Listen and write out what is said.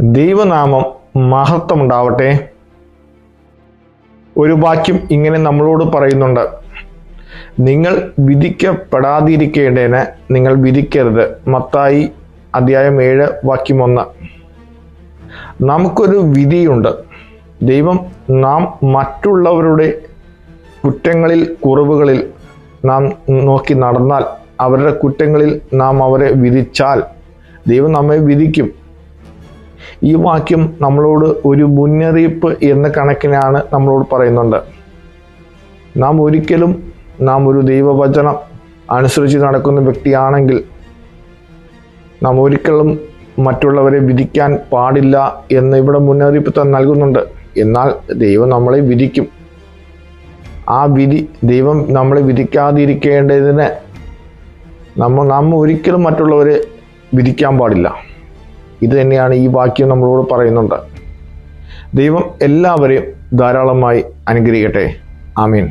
ദൈവനാമം മഹത്വമുണ്ടാവട്ടെ. ഒരു വാക്യം ഇങ്ങനെ നമ്മളോട് പറയുന്നുണ്ട്. നിങ്ങൾ വിധിക്കപ്പെടാതിരിക്കേണ്ടതിന് നിങ്ങൾ വിധിക്കരുത്. മത്തായി അധ്യായം ഏഴ് വാക്യം ഒന്ന്. നമുക്കൊരു വിധിയുണ്ട്. ദൈവം നാം മറ്റുള്ളവരുടെ കുറ്റങ്ങളിൽ കുറവുകളിൽ നാം നോക്കി നടന്നാൽ അവരുടെ കുറ്റങ്ങളിൽ നാം അവരെ വിധിച്ചാൽ ദൈവം നമ്മെ വിധിക്കും. ഈ വാക്യം നമ്മളോട് ഒരു മുന്നറിയിപ്പ് എന്ന കണക്കിനാണ് നമ്മളോട് പറയുന്നുണ്ട്. നാം ഒരിക്കലും നാം ഒരു ദൈവവചനം അനുസരിച്ച് നടക്കുന്ന വ്യക്തിയാണെങ്കിൽ നാം ഒരിക്കലും മറ്റുള്ളവരെ വിധിക്കാൻ പാടില്ല എന്ന് ഇവിടെ മുന്നറിയിപ്പ് തന്നെ നൽകുന്നുണ്ട്. എന്നാൽ ദൈവം നമ്മളെ വിധിക്കും. ആ വിധി ദൈവം നമ്മളെ വിധിക്കാതിരിക്കേണ്ടതിന് നമ്മൾ നാം ഒരിക്കലും മറ്റുള്ളവരെ വിധിക്കാൻ പാടില്ല. ഇത് തന്നെയാണ് ഈ വാക്യം നമ്മളോട് പറയുന്നുണ്ട്. ദൈവം എല്ലാവരെയും ധാരാളമായി അനുഗ്രഹിക്കട്ടെ. ആമീൻ.